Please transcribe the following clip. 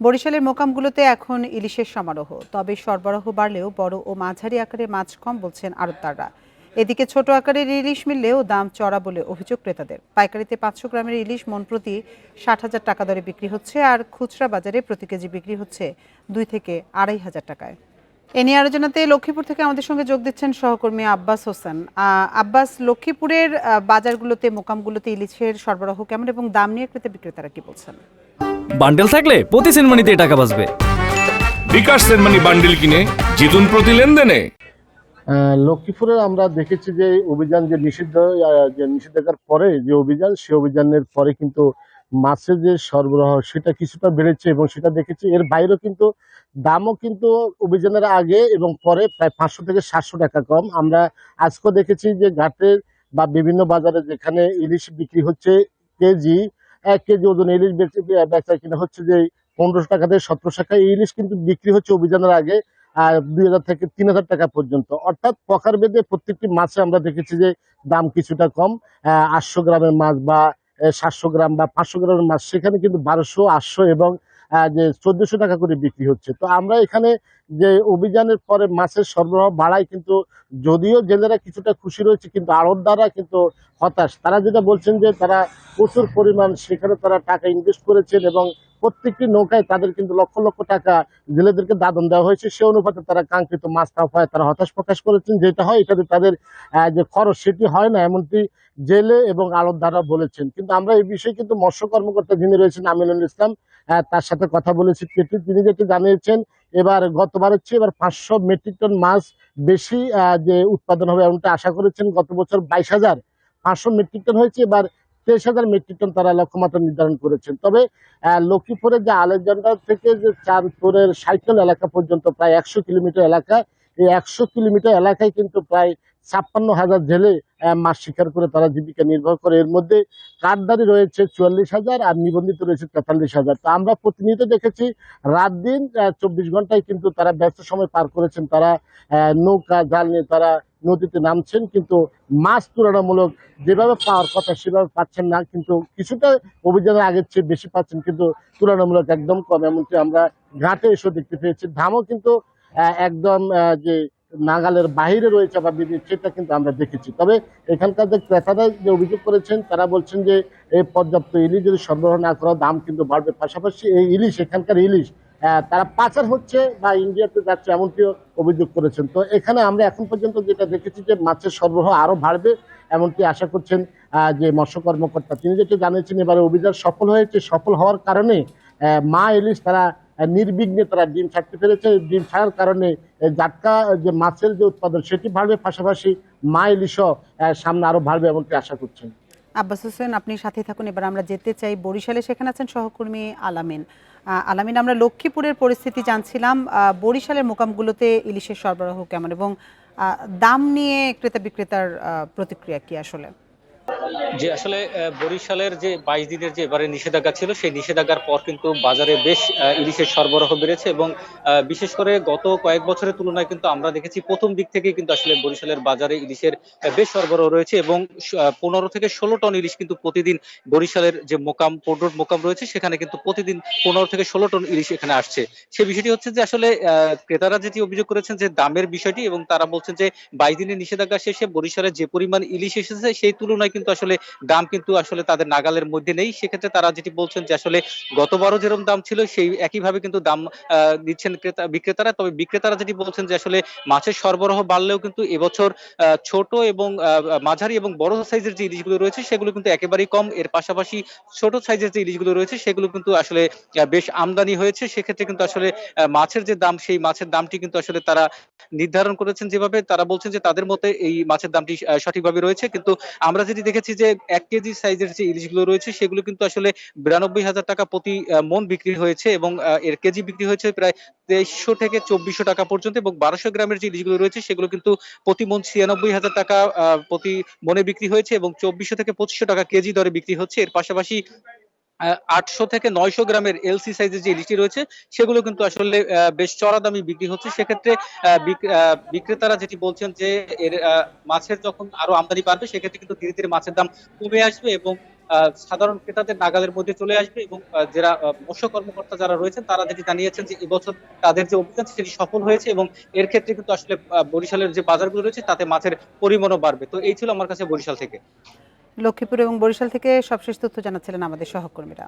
বরিশালের মোকামগুলোতে এখন ইলিশের সমারোহ। তবে সরবরাহ বাড়লেও বড় ও মাঝারি আকারে মাছ কম বলছেন আড়তদাররা। এদিকে ছোট আকারের ইলিশ মিললেও দাম চড়া বলে অভিযোগ ক্রেতাদের। পাইকারিতে পাঁচশো গ্রামের ইলিশ মন প্রতি ষাট হাজার টাকা দরে বিক্রি হচ্ছে আর খুচরা বাজারে প্রতি কেজি বিক্রি হচ্ছে দুই থেকে আড়াই হাজার টাকায়। এ নিয়ে আলোচনাতে লক্ষ্মীপুর থেকে আমাদের সঙ্গে যোগ দিচ্ছেন সহকর্মী আব্বাস হোসেন। আব্বাস, লক্ষ্মীপুরের বাজারগুলোতে, মোকামগুলোতে ইলিশের সরবরাহ কেমন এবং দাম নিয়ে ক্রেতা বিক্রেতারা কি বলছেন? বান্ডেল থাকলে প্রতি সেনমানিতে টাকা বাঁচবে। বিকাশ সেনমানি বান্ডিল কিনে জিতুন প্রতি লেনদেনে। লক্ষ্মীপুরে আমরা দেখেছি যে অভিযান যে নিষিদ্ধ যে নিষেধাজ্ঞার পরে যে অভিযান সে অভিযানের পরে কিন্তু মাছের যে সরবরাহ সেটা কিছুটা বেড়েছে এবং সেটা দেখেছি। এর বাইরেও কিন্তু দামও কিন্তু অভিযানের আগে এবং পরে প্রায় পাঁচশো থেকে সাতশো টাকা কম। আমরা আজকেও দেখেছি যে ঘাটের বা বিভিন্ন বাজারে যেখানে ইলিশ বিক্রি হচ্ছে কেজি এক কেজি ওজন ইলিশ বেচে বেচা কিনা হচ্ছে যে পনেরোশো টাকা থেকে সতেরোশো টাকা ইলিশ কিন্তু বিক্রি হচ্ছে অভিযানের আগে আর দুই হাজার থেকে তিন হাজার টাকা পর্যন্ত। অর্থাৎ প্রকার বেদে প্রত্যেকটি মাছে আমরা দেখেছি যে দাম কিছুটা কম আটশো গ্রামের মাছ বা সাতশো গ্রাম বা পাঁচশো গ্রামের মাছ, সেখানে কিন্তু বারোশো, আটশো এবং যে চোদ্দশো টাকা করে বিক্রি হচ্ছে। তো আমরা এখানে যে অভিযানের পরে মাছের সরবরাহ বাড়ায় কিন্তু যদিও জেলেরা কিছুটা খুশি রয়েছে, কিন্তু আড়তদাররা কিন্তু হতাশ। তারা যেটা বলছেন যে তারা প্রচুর পরিমাণ সেখানে তারা টাকা ইনভেস্ট করেছেন এবং প্রত্যেকটি নৌকায় তাদের কিন্তু লক্ষ লক্ষ টাকা জেলেদেরকে দাদন দেওয়া হয়েছে। সে অনুপাতে তারা কাঙ্ক্ষিত মাছ না পায় তারা হতাশ প্রকাশ করেছেন। যেটা হয়, এটাতে তাদের যে খরচ সেটি হয় না, এমনটি জেলে এবং আড়তদাররা বলেছেন। কিন্তু আমরা এই বিষয়ে কিন্তু মৎস্য কর্মকর্তা যিনি রয়েছেন, আমিনুল ইসলাম তার সাথে কথা বলেছি। তিনি যেটি জানিয়েছেন, এবার গতবার হচ্ছে এবার পাঁচশো মেট্রিক টন মাছ বেশি যে উৎপাদন হবে এমনটা আশা করেছেন, গত বছর বাইশ হাজার পাঁচশো মেট্রিক টন হয়েছে, এবার তেইশ হাজার মেট্রিক টন তারা লক্ষ্যমাত্রা নির্ধারণ করেছেন। তবে লক্ষ্মীপুরের যে আলেকজান্ডার থেকে যে চাঁদপুরের সাইকেল এলাকা পর্যন্ত প্রায় একশো কিলোমিটার এলাকা, এই একশো কিলোমিটার এলাকায় কিন্তু প্রায় ছাপ্পান্ন হাজার জেলে মাছ শিকার করে তারা জীবিকা নির্বাহ করে। এর মধ্যে কাঠদারি রয়েছে চুয়াল্লিশ হাজার আর নিবন্ধিত রয়েছে তেতাল্লিশ হাজার। তো আমরা প্রতিনিয়ত দেখেছি রাত দিন চব্বিশ ঘন্টায় কিন্তু তারা ব্যস্ত সময় পার করেছেন। তারা নৌকা, জাল নিয়ে তারা নদীতে নামছেন, কিন্তু মাছ তুলনামূলক যেভাবে পাওয়ার কথা সেভাবে পাচ্ছেন না, কিন্তু কিছুটা অভিযানের আগের চেয়ে বেশি পাচ্ছেন, কিন্তু তুলনামূলক একদম কম। এমনকি আমরা ঘাটে এসে দেখতে পেয়েছি। ধামও কিন্তু একদম যে নাগালের বাইরে রয়েছে বা বিভিন্ন সেটা কিন্তু আমরা দেখেছি। তবে এখানকার যে ক্রেতারা যে অভিযোগ করেছেন, তারা বলছেন যে এই পর্যাপ্ত ইলিশ যদি সরবরাহ না করা দাম কিন্তু বাড়বে। পাশাপাশি এই ইলিশ, এখানকার ইলিশ তারা পাচার হচ্ছে বা ইন্ডিয়াতে যাচ্ছে এমনটিও অভিযোগ করেছেন। তো এখানে আমরা এখন পর্যন্ত যেটা দেখেছি যে মাছের সরবরাহ আরও বাড়বে, এমনটি আশা করছেন যে মৎস্য কর্মকর্তা। তিনি যেটা জানিয়েছেন, এবারে অভিযান সফল হয়েছে। সফল হওয়ার কারণে মা ইলিশ তারা নির্বিঘ্নে তারা ডিম ছাড়তে পেরেছে। ডিম ছাড়ার কারণে জাটকা যে মাছের যে উৎপাদন, সেটি বাড়বে, পাশাপাশি মা সামনে আরও বাড়বে এমনটি আশা করছেন। আব্বাস হোসেন, আপনি সাথে থাকুন। এবার আমরা যেতে চাই বরিশালে। সেখানে আছেন সহকর্মী আলামিন। আলামিন, আমরা লক্ষ্মীপুরের পরিস্থিতি জানছিলাম। বরিশালের মোকামগুলোতে ইলিশের সরবরাহ কেমন এবং দাম নিয়ে ক্রেতা বিক্রেতার প্রতিক্রিয়া কি আসলে? যে আসলে বরিশালের যে বাইশ দিনের যে এবারে নিষেধাজ্ঞা ছিল, সেই নিষেধাজ্ঞার পর কিন্তু বাজারে বেশ ইলিশের সরবরাহ বেড়েছে এবং বিশেষ করে গত কয়েক বছরের তুলনায় কিন্তু আমরা দেখেছি প্রথম দিক থেকে কিন্তু আসলে বরিশালের বাজারে ইলিশের বেশ সরবরাহ রয়েছে এবং পনেরো থেকে ষোলো টন ইলিশ কিন্তু প্রতিদিন বরিশালের যে মোকাম পোর্ট মোকাম রয়েছে, সেখানে কিন্তু প্রতিদিন পনেরো থেকে ষোলো টন ইলিশ এখানে আসছে। সে বিষয়টি হচ্ছে যে আসলে ক্রেতারা যেটি অভিযোগ করেছেন যে দামের বিষয়টি এবং তারা বলছেন যে বাইশ দিনের নিষেধাজ্ঞা শেষে বরিশালে যে পরিমাণ ইলিশ এসেছে, সেই তুলনায় কিন্তু আসলে দাম কিন্তু আসলে তাদের নাগালের মধ্যে নেই। সেক্ষেত্রে তারা যেটি বলছেন যে আসলে গতবারও যেরকম দাম ছিল, সেই একইভাবে কিন্তু দাম দিচ্ছেন ক্রেতা, বিক্রেতারা। তবে বিক্রেতারা যেটি বলছেন যে আসলে মাছের সরবরাহ বাড়লেও কিন্তু এবছর ছোট এবং মাঝারি এবং বড় সাইজের যে ইলিশগুলো রয়েছে, সেগুলো কিন্তু একেবারেই কম। এর পাশাপাশি ছোট সাইজের যে ইলিশগুলো রয়েছে, সেগুলো কিন্তু আসলে বেশ আমদানি হয়েছে। সেক্ষেত্রে কিন্তু আসলে মাছের যে দাম, সেই মাছের দামটি কিন্তু আসলে তারা নির্ধারণ করেছেন যেভাবে। তারা বলছেন যে তাদের মতে এই মাছের দামটি সঠিকভাবে রয়েছে। কিন্তু আমরা যেটি দেখেছি যে এক কেজি সাইজের যে ইলিশগুলো রয়েছে, সেগুলো কিন্তু আসলে বিরানব্বই হাজার টাকা প্রতি মন বিক্রি হয়েছে এবং এর কেজি বিক্রি হয়েছে প্রায় তেইশশো থেকে চব্বিশশো টাকা পর্যন্ত এবং বারোশো গ্রামের যে ইলিশগুলো রয়েছে, সেগুলো কিন্তু প্রতি মন ছিয়ানব্বই হাজার টাকা প্রতি মনে বিক্রি হয়েছে এবং চব্বিশশো থেকে পঁচিশশো টাকা কেজি দরে বিক্রি হচ্ছে। এর পাশাপাশি আটশো থেকে নয়শো গ্রামের এলসি সাইজের যে ইলিশটি রয়েছে, সেগুলো কিন্তু আসলে বেশ চড়া দামে বিক্রি হচ্ছে। সেক্ষেত্রে বিক্রেতারা যেটি বলছেন যে, এর মাছের যখন আরও আমদানি বাড়বে, সেক্ষেত্রে কিন্তু ধীরে ধীরে মাছের দাম কমে আসবে এবং সাধারণ ক্রেতাদের নাগালের মধ্যে চলে আসবে এবং যারা মৎস্য কর্মকর্তা যারা রয়েছেন, তারা যেটি জানিয়েছেন যে, এবছর তাদের যে অভিযান, সেটি সফল হয়েছে এবং এর ক্ষেত্রে কিন্তু আসলে বরিশালের যে বাজারগুলো রয়েছে, তাতে মাছের পরিমাণও বাড়বে। তো এই ছিল আমার কাছে বরিশাল থেকে। লক্ষ্মীপুর এবং বরিশাল থেকে সবশেষ তথ্য জানাচ্ছিলেন আমাদের সহকর্মীরা।